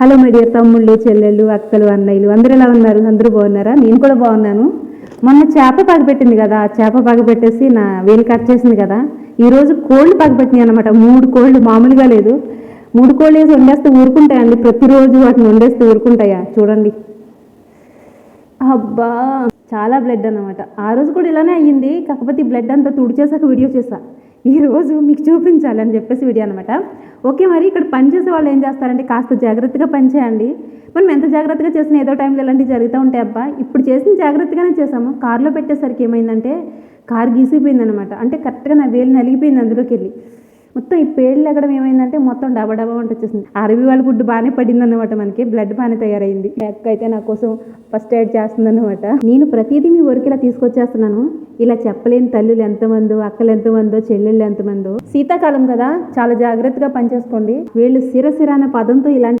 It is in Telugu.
హలో మై డియర్ తమ్ముళ్ళు చెల్లెళ్ళు అక్కలు అన్నయ్యలు అందరూ ఎలా ఉన్నారు? అందరూ బాగున్నారా? నేను కూడా బాగున్నాను. మొన్న చేప పగపెట్టింది కదా ఆ చేప పగపెట్టేసి నా వేలు కట్ చేసింది కదా. ఈరోజు కోళ్ళు పగపెట్టినాయి అనమాట మూడు కోళ్ళు మామూలుగా లేదు. మూడు కోళ్ళు వేసి వండేస్తే ఊరుకుంటాయండి. ప్రతిరోజు వాటిని వండేస్తే ఊరుకుంటాయా? చూడండి. అబ్బా! చాలా బ్లడ్ అన్నమాట. ఆ రోజు కూడా ఇలానే అయ్యింది. కాకపోతే ఈ బ్లడ్ అంతా తుడిచేసాక వీడియో చేసా ఈ రోజు మీకు చూపించాలి అని చెప్పేసి వీడియో అనమాట ఓకే మరి ఇక్కడ పనిచేసే వాళ్ళు ఏం చేస్తారంటే కాస్త జాగ్రత్తగా పని చేయండి. మనం ఎంత జాగ్రత్తగా చేసినా ఏదో టైంలో ఇలాంటివి జరుగుతూ ఉంటాయి అబ్బా. ఇప్పుడు చేసిన జాగ్రత్తగానే చేసాము కారులో పెట్టేసరికి ఏమైందంటే కార్ గీసిపోయింది అనమాట అంటే కరెక్ట్గా నా వేలు నలిగిపోయింది అందులోకి వెళ్ళి. మొత్తం ఈ పేళ్ళు ఎగడం ఏమైందంటే మొత్తం డబా డబా వంట వచ్చేసింది. అరవి వాళ్ళ ఫుడ్ బాగానే పడింది అనమాట మనకి. బ్లడ్ బాగానే తయారైంది. అక్క అయితే నా కోసం ఫస్ట్ ఎయిడ్ చేస్తుంది అనమాట నేను ప్రతిదీ మీ ఊరికి ఇలా తీసుకొచ్చేస్తున్నాను. ఇలా చెప్పలేని తల్లులు ఎంతమందో అక్కలు ఎంతమందో చెల్లెళ్ళు ఎంతమందో. శీతాకాలం కదా చాలా జాగ్రత్తగా పనిచేసుకోండి. వీళ్ళు సిర అనే పదంతో ఇలాంటి